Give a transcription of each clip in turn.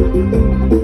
Música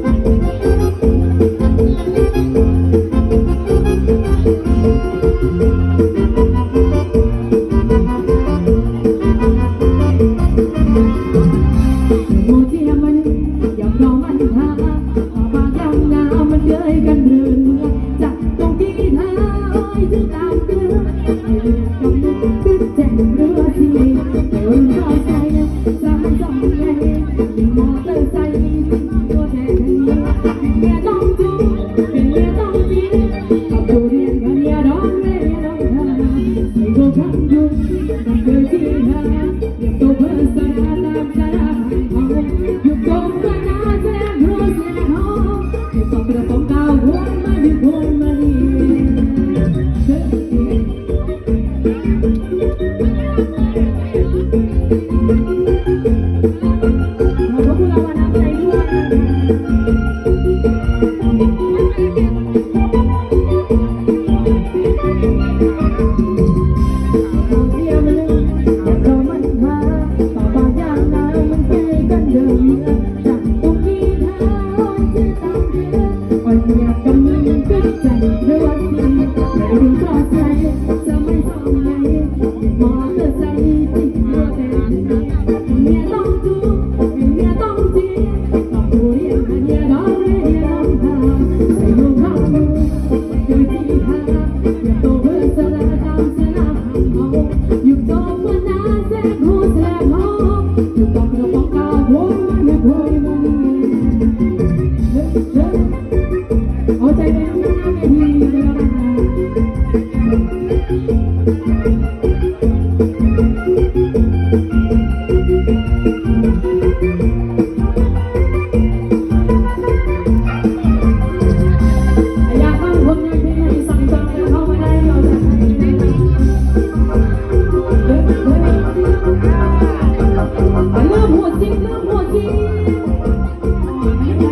เอาใจไปข้างหน้าเวทีในระดับนั้น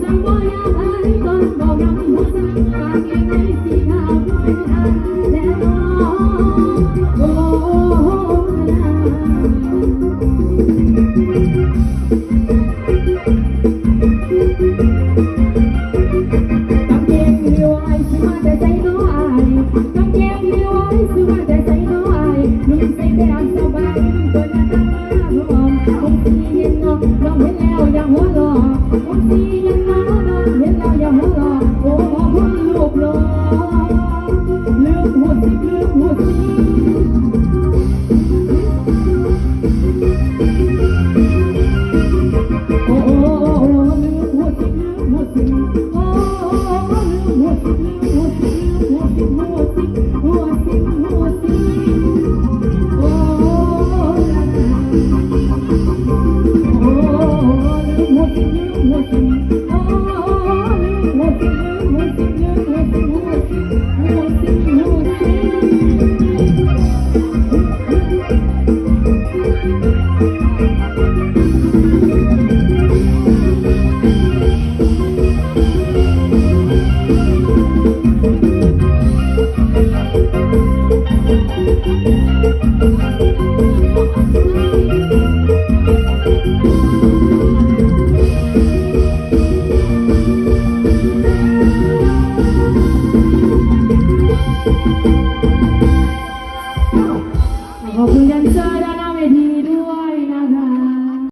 Someone else. Oh,